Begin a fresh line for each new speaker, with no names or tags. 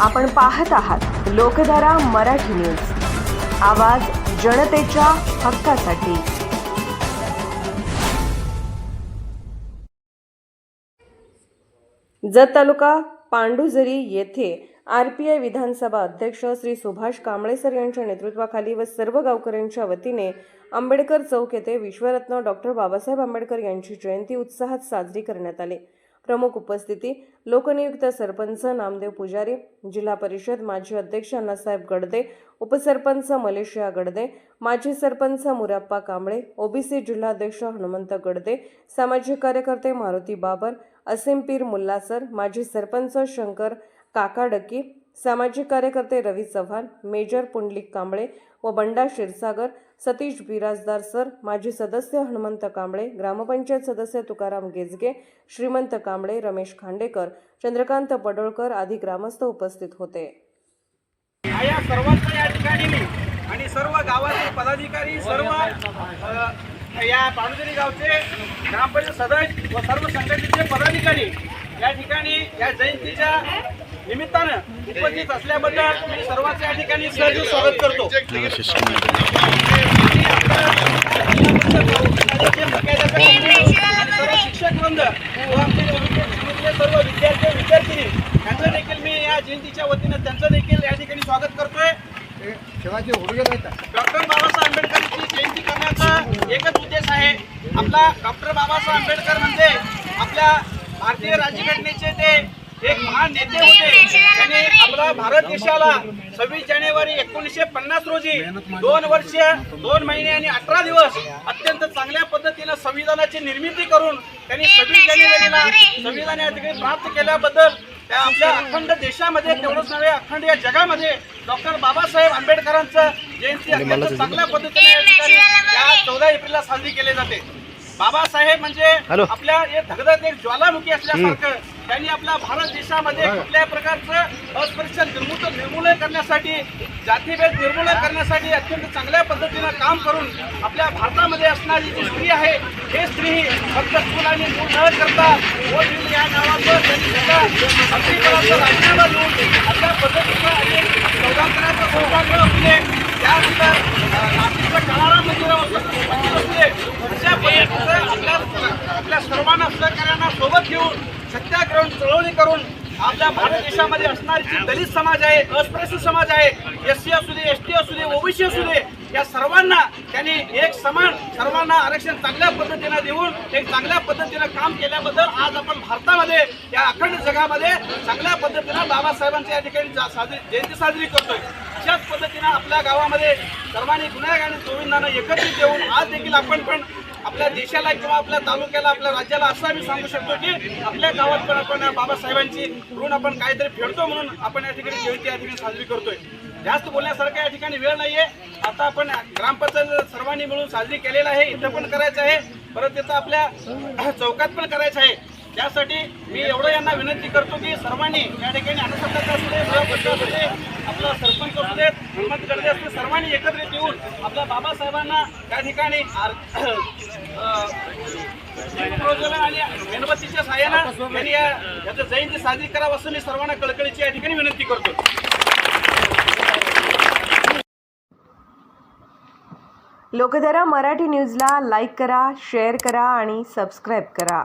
आपण पाहत आहात लोकधारा मराठी न्यूज. आवाज जनतेच्या हक्कासाठी. जत तालुका पांडुझरी येथे आर पी आय विधानसभा अध्यक्ष श्री सुभाष कांबळे सर यांच्या नेतृत्वाखाली व सर्व गावकऱ्यांच्या वतीने आंबेडकर चौक येथे विश्वरत्न डॉक्टर बाबासाहेब आंबेडकर यांची जयंती उत्साहात साजरी करण्यात आली. प्रमुख उपस्थिती लोकनियुक्त सरपंच नामदेव पुजारी जिल्हा परिषद माजी अध्यक्ष अण्णासाहेब गडदे उपसरपंच मलेशिया गडदे माजी सरपंच मुराप्पा कांबळे ओबीसी जिल्हाध्यक्ष हनुमंत गडदे सामाजिक कार्यकर्ते मारुती बाबर असीम पीर मुल्लासर माजी सरपंच शंकर काकाडकी सामाजिक कार्यकर्ते रवी चव्हाण मेजर पुंडलिक कांबळे व बंडा क्षीरसागर सतीश बिराजदार सर माजी सदस्य हनुमंत कांबळे ग्रामपंचायत सदस्य तुकाराम गेजगे श्रीमंत कांबळे रमेश खांडेकर चंद्रकांत पडोळकर आदी ग्रामस्थ उपस्थित होते.
या सर्वांचा या ठिकाणी मी आणि सर्व गावातील पदाधिकारी सर्व या पाणुदेरी गावचे ग्रामपंचायत सदस्य व सर्व संघटनेचे पदाधिकारी या ठिकाणी या जयंतीच्या निमित्तानं उपस्थित असल्याबद्दल मी सर्वांचं या ठिकाणी सहज स्वागत करतो. सर्व शिक्षक वृंद व आमचे सर्व विद्यार्थी विद्यार्थिनी यांचं देखील मी या जयंतीच्या वतीनं त्यांचं देखील या ठिकाणी स्वागत करतोय. डॉक्टर बाबासाहेब आंबेडकरांची जयंती करण्याचा एकच उद्देश आहे. आपला डॉक्टर बाबासाहेब आंबेडकर म्हणजे आपल्या भारतीय राज्यघटनेचे ते एक महान नेते होते. त्यांनी आपला भारत देशाला सव्वीस जानेवारी एकोणीसशे पन्नास रोजी दोन वर्ष दोन महिने आणि अठरा दिवस अत्यंत चांगल्या पद्धतीनं संविधानाची निर्मिती करून त्यांनी सव्वीस जानेवारीला संविधान या ठिकाणी प्राप्त केल्याबद्दल त्या आपल्या अखंड देशामध्ये तेवढंच नव्हे अखंड या जगामध्ये डॉक्टर बाबासाहेब आंबेडकरांचं जयंती अत्यंत चांगल्या पद्धतीने या ठिकाणी या चौदा एप्रिलला साजरी केली जाते. बाबासाहेब म्हणजे आपल्या हे धगधग एक ज्वालामुखी असल्यासारखं त्यांनी आपल्या भारत देशामध्ये कुठल्याही प्रकारचं अस्पृश्य निर्मूलन निर्मूलन करण्यासाठी जातीभेद निर्मूलन करण्यासाठी अत्यंत चांगल्या पद्धतीनं काम करून आपल्या भारतामध्ये असणारी जी स्त्री आहे हे स्त्री फक्त चूल आणि मूल न करता वोट या नावाचं त्यांनी मंत्रिपदाचा राजीनामा देऊन अशा पद्धतीनं आणि चौदांकराचं सौभाग्य असले सत्याग्रहण चळवणी करून आपल्या भारत देशामध्ये असणारी जी दलित समाज आहे अस्पृश्य समाज आहे एस सी असू दे एस टी असू दे ओबीसी असू दे या सर्वांना त्यांनी एक समान सर्वांना आरक्षण चांगल्या पद्धतीनं देऊन एक चांगल्या पद्धतीनं काम केल्याबद्दल आज आपण भारतामध्ये या अखंड जगामध्ये चांगल्या पद्धतीनं बाबासाहेबांच्या या ठिकाणी जा- साजरी जयंती साजरी करतोय. अशाच पद्धतीनं आपल्या गावामध्ये सर्वांनी गुन्हेगार आणि गोविंदांना एकत्रित येऊन आज देखील आपण पण आपल्या देशाला किंवा आपल्या तालुक्याला आपल्या राज्याला असं आम्ही सांगू शकतो की आपल्या गावात पण आपण बाबासाहेबांची ऋण आपण काहीतरी फेडतो म्हणून आपण या ठिकाणी जयंती या ठिकाणी साजरी करतोय. जास्त बोलण्यासारखं या ठिकाणी वेळ नाहीये. आता आपण ग्रामपंचायत सर्वांनी मिळून साजरी केलेला आहे. इथं पण करायचं आहे. परत त्याचा आपल्या चौकात पण करायचं आहे. त्यासाठी मी एवढं यांना विनंती करतो की सर्वांनी या ठिकाणी अनुसंधान असू दे असू दे आपला सरपंच असू देत हिंमत करते असते सर्वांनी एकत्रित येऊन आपल्या बाबासाहेबांना त्या ठिकाणी आणि मेणबत्तीच्या सहाय्यानं त्यांनी या याचं जयंती साजरी करावं असं मी सर्वांना कळकळीची या ठिकाणी विनंती करतो.
लोकधारा मराठी न्यूजला लाईक करा शेअर करा आणि सबस्क्राईब करा.